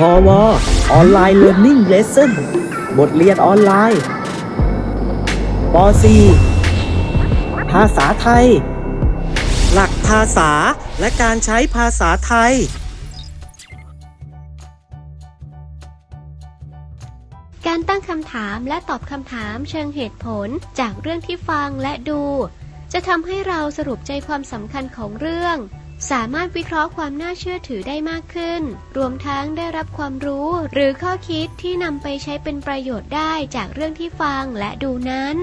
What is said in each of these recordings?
พอวออนไลน์เรียน i ิ g เลส s o n บทเรียนออนไลน์ป .4 ภาษาไทย หลักภาษาและการใช้ภาษาไทย การตั้งคำถามและตอบคำถามเชิงเหตุผลจากเรื่องที่ฟังและดู จะทำให้เราสรุปใจความสำคัญของเรื่อง สามารถวิเคราะห์ความน่าเชื่อถือได้มากขึ้น รวมทั้งได้รับความรู้หรือข้อคิดที่นำไปใช้เป็นประโยชน์ได้จากเรื่องที่ฟังและดูนั้น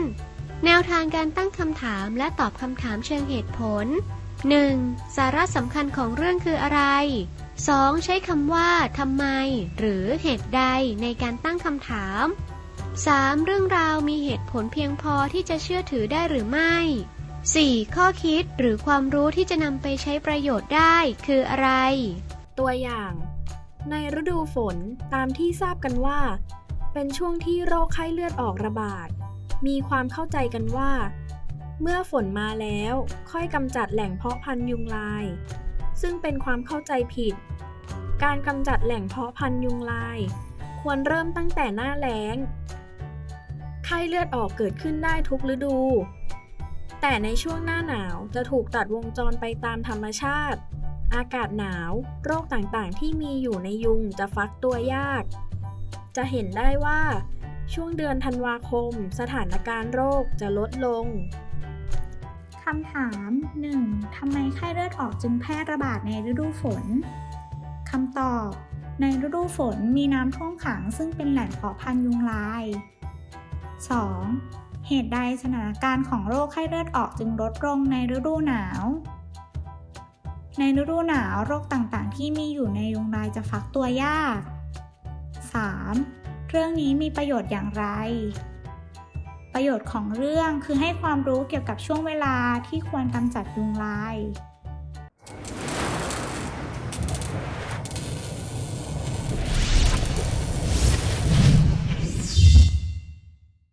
แนวทางการตั้งคำถามและตอบคำถามเชิงเหตุผล 1. สาระสำคัญของเรื่องคืออะไร 2. ใช้คำว่าทำไม หรือเหตุใดในการตั้งคำถาม 3. เรื่องราวมีเหตุผลเพียงพอที่จะเชื่อถือได้หรือไม่ 4. ข้อคิดหรือความรู้ที่จะนำไปใช้ประโยชน์ได้คืออะไร ตัวอย่าง ในฤดูฝนตามที่ทราบกันว่า เป็นช่วงที่โรคไข้เลือดออกระบาด มีความเข้าใจกันว่า เมื่อฝนมาแล้วค่อยกำจัดแหล่งเพาะพันธุ์ยุงลาย ซึ่งเป็นความเข้าใจผิด การกำจัดแหล่งเพาะพันธุ์ยุงลาย ควรเริ่มตั้งแต่หน้าแล้ง ไข้เลือดออกเกิดขึ้นได้ทุกฤดู แต่ในช่วงหน้าหนาวจะถูกตัดวงจรไปตามธรรมชาติ อากาศหนาว โรคต่างๆ ที่มีอยู่ในยุงจะฟักตัวยาก จะเห็นได้ว่า ช่วงเดือนธันวาคม สถานการณ์โรคจะลดลงคำถาม 1. ทำไมไข้เลือดออกจึงแพร่ระบาดในฤดูฝนคำตอบ ในฤดูฝนมีน้ำท่วมขังซึ่งเป็นแหล่งเพาะพันธุ์ยุงลาย 2. เหตุใดสถานการณ์ของโรคไข้เลือดออกจึงลดลงในฤดูหนาว ในฤดูหนาวโรคต่างๆ ที่มีอยู่ในยุงลายจะฟักตัวยาก 3. เรื่องนี้มีประโยชน์อย่างไร ประโยชน์ของเรื่องคือให้ความรู้เกี่ยวกับช่วงเวลาที่ควรกำจัดยุงลาย